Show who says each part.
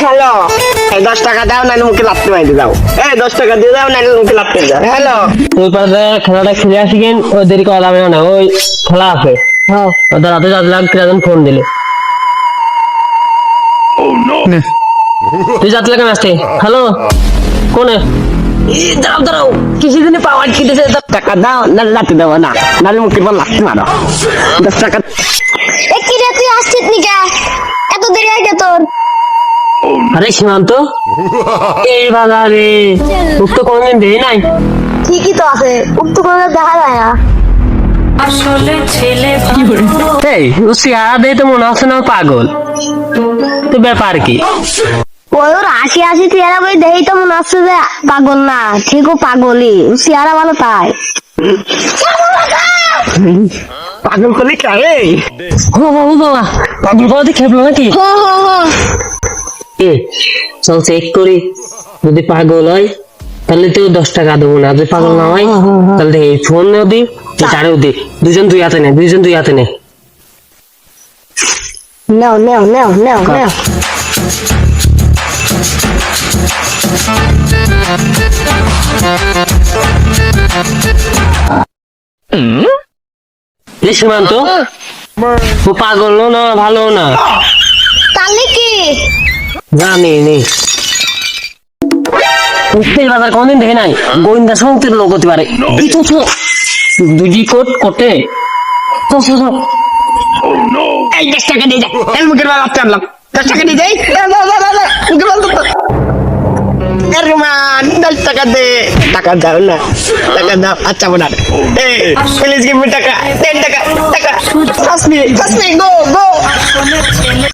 Speaker 1: Hello. এই দশ টাকা দাও নাহলে মুখে লাপতে মাইতে দাও। এই দশ টাকা দিয়ে দাও নাহলে মুখে লাপতে দাও। হ্যালো।
Speaker 2: ওই পাশে খেলাটা খেলে আসি কেন? ওই দেরি করা যাবে না ওই খেলা আছে। হ্যাঁ। ওদের রাতে যাচ্ছিলাম কীরকম ফোন দিলে। তুই যাচ্ছিলে কেন আসতে হ্যালো? কোনে? দাঁড়াও দাঁড়াও। কিছু দিনে পাওয়ার কিনেছে
Speaker 1: টাকা দাও নাহলে লাপতে দেবো না। নাহলে মুখে বল লাপতে মারো। দশ টাকা
Speaker 2: আরে সীমান্ত? এই বাজারে। তোর তো কোনোদিন দেই নাই?
Speaker 3: ঠিকই তো আছে। উক্ত কোনো দেখা যায় না।
Speaker 4: আসলে ছেলে
Speaker 2: এই ও চেহারা দেই তো মনে হচ্ছে না পাগল। তো ব্যাপার কি?
Speaker 3: ওর হাসি হাসি চেহারা বই দেখেই তো মনে হচ্ছে যে পাগল না ঠিকও পাগলই। চেহারা ভালো তাই।
Speaker 1: পাগল করলে কারে?
Speaker 2: বাবা পাগল খেপলো নাকি?
Speaker 3: হো হো হো।
Speaker 2: এ চল চেক করি। যদি পাগল হয় তাহলে দশ টাকা দেবো না। যদি পাগল না হয় তাহলে এই দি চারেও দি। দুজন দুই হাতে নে দুই হাতে নে।
Speaker 3: নাও নাও নাও নাও নাও।
Speaker 2: সীমান্ত। ও পাগল না ভালো না। জানি নি বাজার কোনদিন দেখে নাই। গোয়েন্দা সংকের লোক হতে পারে। দুজি কোট কোটে।
Speaker 1: এই দশ টাকা দিয়ে যাই এই মুখের বল আনলাম। দশ টাকা দিয়ে যাই। মুখের রুমান দশ দে। টাকা দাও না। টাকা দাও। আচ্ছা বোনার প্লিজ গিভ মি টাকা টাকা টাকা। First me first me go go.
Speaker 4: আসলে ছেলে